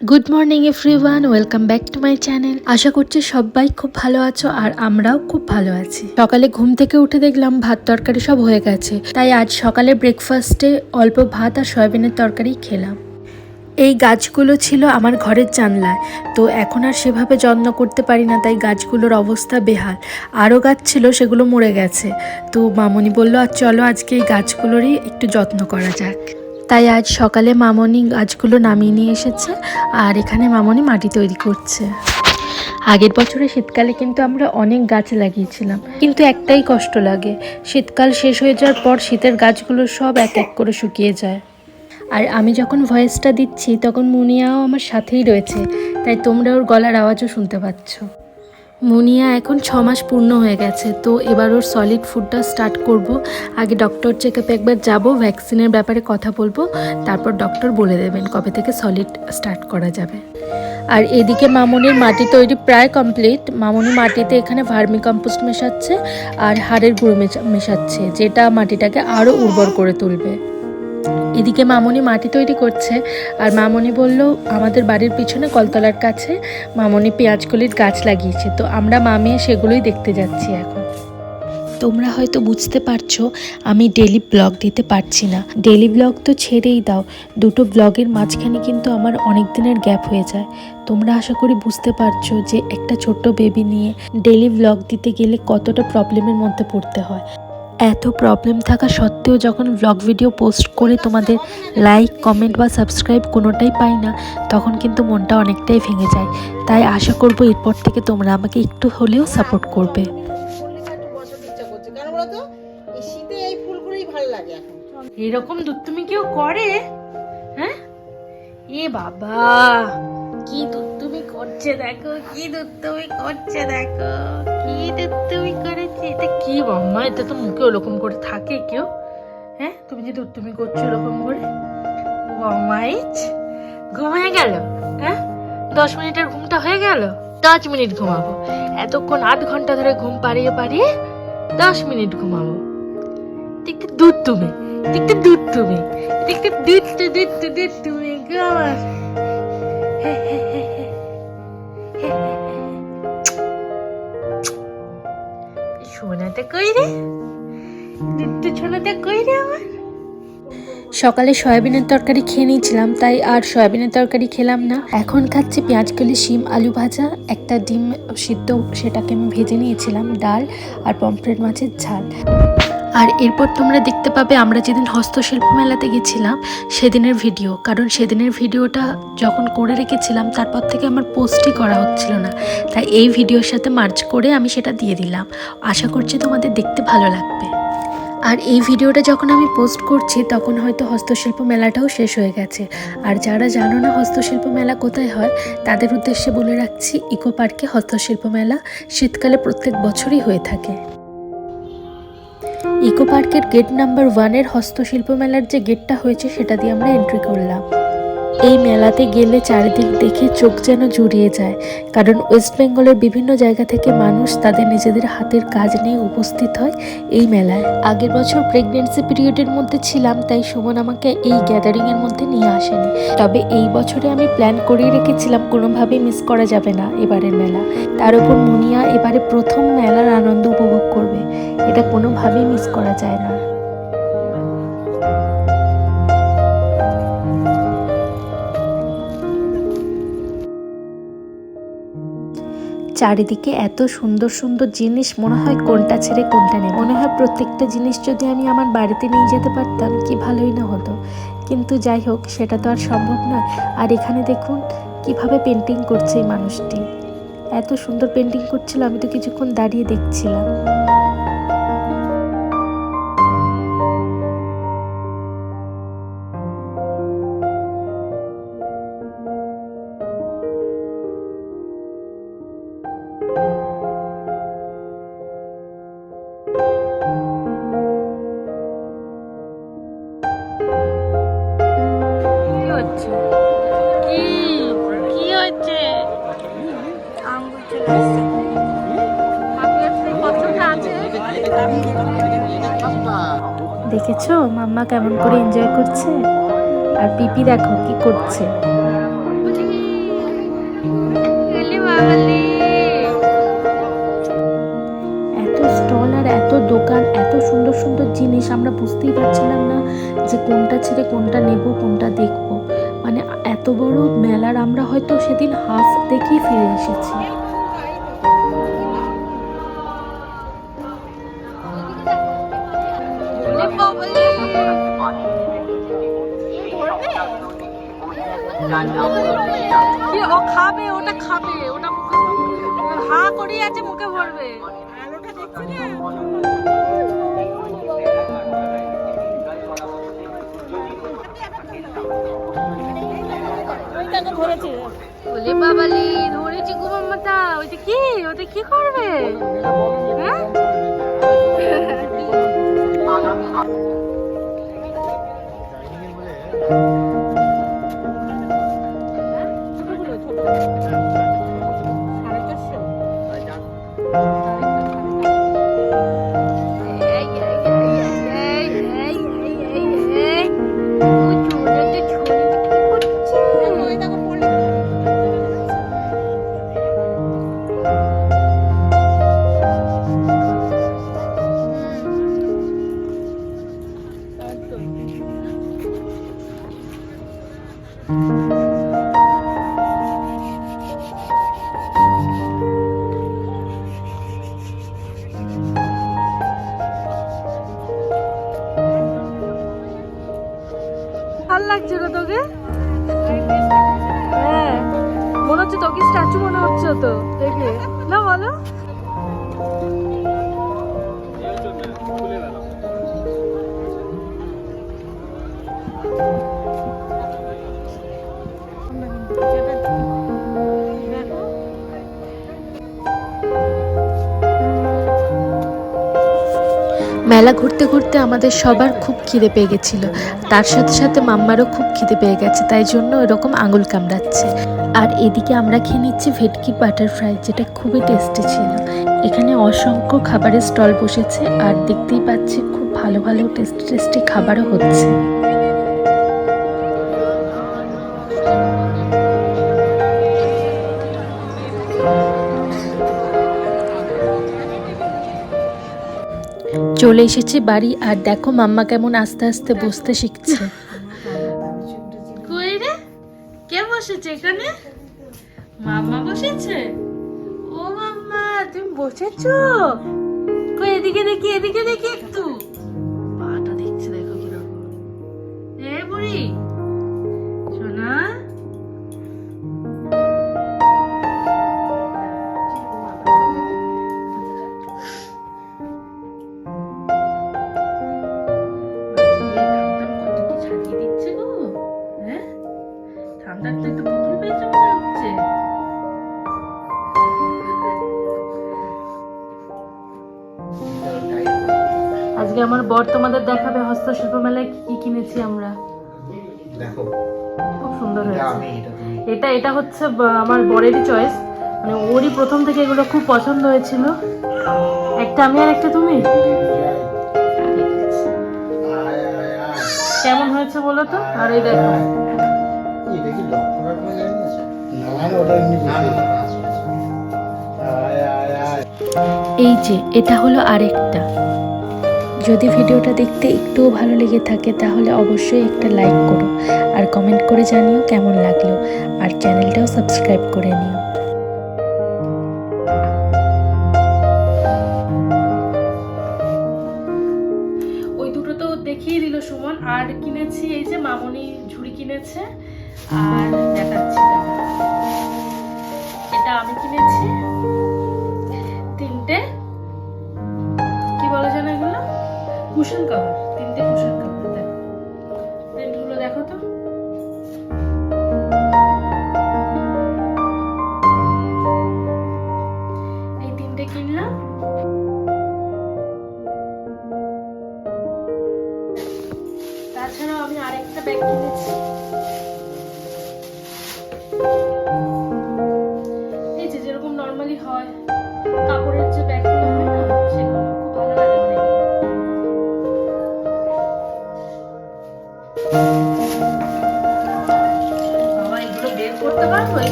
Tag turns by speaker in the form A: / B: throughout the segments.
A: Good morning everyone welcome back to my channel আশা করছি সবাই খুব ভালো আছো আর আমরাও খুব ভালো আছি। সকালে ঘুম থেকে উঠে দেখলাম ভাত তরকারি সব হয়ে গেছে। তাই আজ সকালে ব্রেকফাস্টে অল্প ভাত আর সয়াবিনের তরকারি খেলাম। এই গাছগুলো ছিল আমার ঘরের জানলায়। তো এখন আর সেভাবে যত্ন করতে পারি না, তাই গাছগুলোর অবস্থা বেহাল। আরও গাছ ছিল, সেগুলো মরে গেছে। তো মামনি বলল, আর চলো আজকে এই গাছগুলোরই একটু যত্ন করা যাক। তাই আজ সকালে মামনি গাছগুলো নামিয়ে নিয়ে এসেছে আর এখানে মামনি মাটি তৈরি করছে। আগের বছরে শীতকালে কিন্তু আমরা অনেক গাছ লাগিয়েছিলাম, কিন্তু একটাই কষ্ট লাগে, শীতকাল শেষ হয়ে যাওয়ার পর শীতের গাছগুলো সব এক এক করে শুকিয়ে যায়। আর আমি যখন ভয়েসটা দিচ্ছি, তখন মুনিয়াও আমার সাথেই রয়েছে, তাই তোমরা ওর গলার আওয়াজও শুনতে পাচ্ছ। মুনিয়া এখন ছ মাস পূর্ণ হয়ে গেছে, তো এবার ওর সলিড ফুডটা স্টার্ট করব। আগে ডক্টর চেক আপে একবার যাব ভ্যাকসিনের ব্যাপারে কথা বলব, তারপর ডক্টর বলে দেবেন কবে থেকে সলিড স্টার্ট করা যাবে। আর এদিকে মামনির মাটি তৈরি প্রায় কমপ্লিট মামনি মাটিতে এখানে ভার্মি কম্পোস্ট মেশাচ্ছে আর হাড়ের গুঁড়ো মেশা- মেশাচ্ছে, যেটা মাটিটাকে আরও উর্বর করে তুলবে। এদিকে মামনি মাটি তৈরি করছে। আর মামনি বলল, আমাদের বাড়ির পিছনে কলতলার কাছে মামনি পেঁয়াজকলির গাছ লাগিয়েছে। তো আমরা মামিয়ে সেগুলোই দেখতে যাচ্ছি এখন। তোমরা হয়তো বুঝতে পারছ, আমি ডেলি ব্লগ দিতে পারছি না। ডেলি ব্লগ তো ছেড়েই দাও। দুটো ব্লগের মাঝখানে কিন্তু আমার অনেক দিনের গ্যাপ হয়ে যায়। তোমরা আশা করি বুঝতে পারছ যে একটা ছোট্ট বেবি নিয়ে ডেলি ব্লগ দিতে গেলে কতটা প্রবলেমের মধ্যে পড়তে হয়। এত প্রবলেম থাকা সত্ত্বেও যখন ব্লগ ভিডিও পোস্ট করে তোমাদের লাইক কমেন্ট বা সাবস্ক্রাইব কোনোটাই পাই না, তখন কিন্তু মনটা অনেকটাই ভেঙে যায়। তাই আশা করব এরপর থেকে তোমরা আমাকে একটু হলেও সাপোর্ট করবে। এরকম দুধ তুমি কেউ করে? হ্যাঁ? এ বাবা, কি করছে দেখো, কি তুমি করছে দেখো, কি তুমি বাম্মা এটা তো মুখে ওরকম করে থাকে কেউ। হ্যাঁ তুমি যে দুধ তুমি করছ ওরকম করে। বাম্মাইচ ঘুমিয়ে গেল হ্যাঁ? দশ মিনিটের ঘুমটা হয়ে গেল দশ মিনিট ঘুমাবো। এতক্ষণ আধ ঘণ্টা ধরে ঘুম পাড়িয়ে পাড়িয়ে দশ মিনিট ঘুমাবো। দেখতে দুধ তুমি দেখতে দুধ তুমি দেখতে দুধ তো দুধ তো দুধ তুমি গো আমার আমার? সকালে সয়াবিনের তরকারি খেয়ে নিয়েছিলাম, তাই আর সয়াবিনের তরকারি খেলাম না। এখন খাচ্ছি পেঁয়াজ, কলি, শিম, আলু ভাজা, একটা ডিম সিদ্ধ, সেটাকে আমি ভেজে নিয়েছিলাম, ডাল আর পমফ্রেট মাছের ঝাল। আর এরপর তোমরা দেখতে পাবে আমরা যেদিন হস্তশিল্প মেলাতে গেছিলাম, সেদিনের ভিডিও। কারণ সেদিনের ভিডিওটা যখন করে রেখেছিলাম, তারপর থেকে আমার পোস্টই করা হচ্ছিল না। তাই এই ভিডিওর সাথে মার্চ করে আমি সেটা দিয়ে দিলাম। আশা করছি তোমাদের দেখতে ভালো লাগবে। আর এই ভিডিওটা যখন আমি পোস্ট করছি, তখন হয়তো হস্তশিল্প মেলাটাও শেষ হয়ে গেছে। আর যারা জানো না হস্তশিল্প মেলা কোথায় হয়, তাদের উদ্দেশ্যে বলে রাখছি, ইকো পার্কে হস্তশিল্প মেলা শীতকালে প্রত্যেক বছরই হয়ে থাকে। ইকো পার্কের গেট নাম্বার ওয়ানের হস্তশিল্প মেলার যে গেটটা হয়েছে সেটা দিয়ে আমরা এন্ট্রি করলাম। এই মেলাতে গেলে চারিদিক দেখে চোখ যেন জুড়িয়ে যায়, কারণ ওয়েস্ট বেঙ্গলের বিভিন্ন জায়গা থেকে মানুষ তাদের নিজেদের হাতের কাজ নিয়ে উপস্থিত হয় এই মেলায়। আগের বছর প্রেগনেন্সি পিরিয়ডের মধ্যে ছিলাম, তাই সুমন আমাকে এই গ্যাদারিংয়ের মধ্যে নিয়ে আসেনি। তবে এই বছরে আমি প্ল্যান করেই রেখেছিলাম কোনোভাবেই মিস করা যাবে না এবারের মেলা। তার উপর মুনিয়া এবারে প্রথম মেলার আনন্দ উপভোগ করবে। এটা কোনোভাবেই মিস করা যায় না। চারিদিকে এত সুন্দর সুন্দর জিনিস, মনে হয় কোনটা ছেড়ে কোনটা নেই মনে হয় প্রত্যেকটা জিনিস যদি আমি আমার বাড়িতে নিয়ে যেতে পারতাম, কি ভালোই না হতো। কিন্তু যাই হোক, সেটা তো আর সম্ভব নয়। আর এখানে দেখুন, কীভাবে পেন্টিং করছে এই মানুষটি। এত সুন্দর পেন্টিং করছিল, আমি তো কিছুক্ষণ দাঁড়িয়ে দেখছিলাম। দেখেছ? মাম্মা কেমন করে এনজয় করছে? আর পিপি দেখো কি করছে? বুঝতেই পারছিলাম না যে কোনটা ছেড়ে কোনটা নেব কোনটা দেখব। মানে এত বড় মেলার আমরা হয়তো সেদিন হাফ দেখেই ফিরে এসেছি।
B: খাবে ওটা খাবে ওটা হা করিয়ে আছে মুখে ভরবে।
C: দেখছি না।
B: বলে বাবালি ধরেছি গুমা মামাটা ওইটা কি? ওটা কি করবে? হ্যাঁ? লাগছে না তোকে? হ্যাঁ মনে হচ্ছে তোকে স্ট্যাচু মনে হচ্ছে তো। দেখে। না বলো?
A: মেলা ঘুরতে ঘুরতে আমাদের সবার খুব খিদে পেয়ে গেছিল। তার সাথে সাথে মাম্মারও খুব খিদে পেয়ে গেছে, তাই জন্য এরকম আঙুল কামড়াচ্ছে। আর এদিকে আমরা খেয়ে নিচ্ছি ভেটকি বাটার ফ্রাই, যেটা খুবই টেস্টি ছিল। এখানে অসংখ্য খাবারের স্টল বসেছে, আর দেখতেই পাচ্ছি খুব ভালো ভালো টেস্টি টেস্টি খাবারও হচ্ছে। চলে এসেছি বাড়ি, আর দেখো মাম্মা কেমন আস্তে আস্তে বসতে শিখছে।
B: কে বসেছে এখানে? মাম্মা বসেছে? ও মাম্মা, তুমি বসেছো? কই, এদিকে দেখি এদিকে দেখি একটু। বর তোমাদের দেখাবে হস্তশিল্প মেলায় কি কি কিনেছি আমরা
D: দেখো
B: খুব সুন্দর হয়েছে
D: এটা
B: এটা এটা হচ্ছে আমার বরেরই চয়েস মানে ওরই প্রথম থেকে এগুলো খুব পছন্দ হয়েছিল একটা আমি আর একটা তুমি কেমন হয়েছে বলো তো আর এই দেখো
A: এই যে এটা হলো আরেকটা যদি ভিডিওটা দেখতে একটুও ভালো লেগে থাকে, তাহলে অবশ্যই একটা লাইক করো। আর কমেন্ট করে জানিও কেমন লাগল। আর চ্যানেলটাও সাবস্ক্রাইব করে নিও।
B: ওই দুটো তো দেখিয়ে দিল সুমন। আর কিনেছি এই যে মামনি ঝুড়ি কিনেছে। আর দেখাচ্ছি। দেখো। এটা আমি কিনেছি। কুশন কভার তিনটে কুশন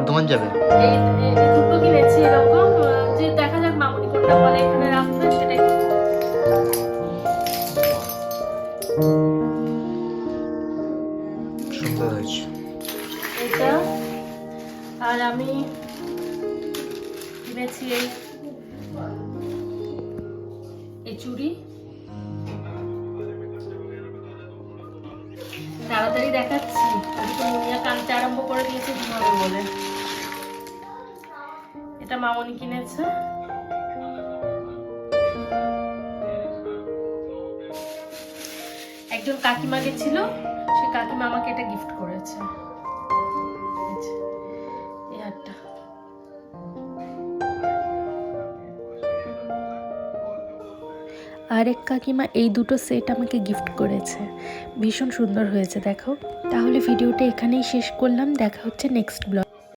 D: বর্ধমান যাবে?
B: এই এই দুটো কিনেছি এরকম? যে দেখা যাক মামুনি কোনটা বলে এখানে রাখবে সেটাই।
D: সুন্দর হয়েছে।
B: এটা আর আমি কিনেছি এই চুড়ি। দেখাচ্ছি। আরম্ভ করে বলে? এটা মামনি কিনেছে। একজন কাকিমা গেছিল সে কাকিমা আমাকে এটা গিফট করেছে। এই হারটা।
A: আর এক কাকিমা এই দুটো সেট আমাকে গিফট করেছে। ভীষণ সুন্দর হয়েছে, দেখো। তাহলে ভিডিওটা এখানেই শেষ করলাম। দেখা হচ্ছে নেক্সট ব্লগ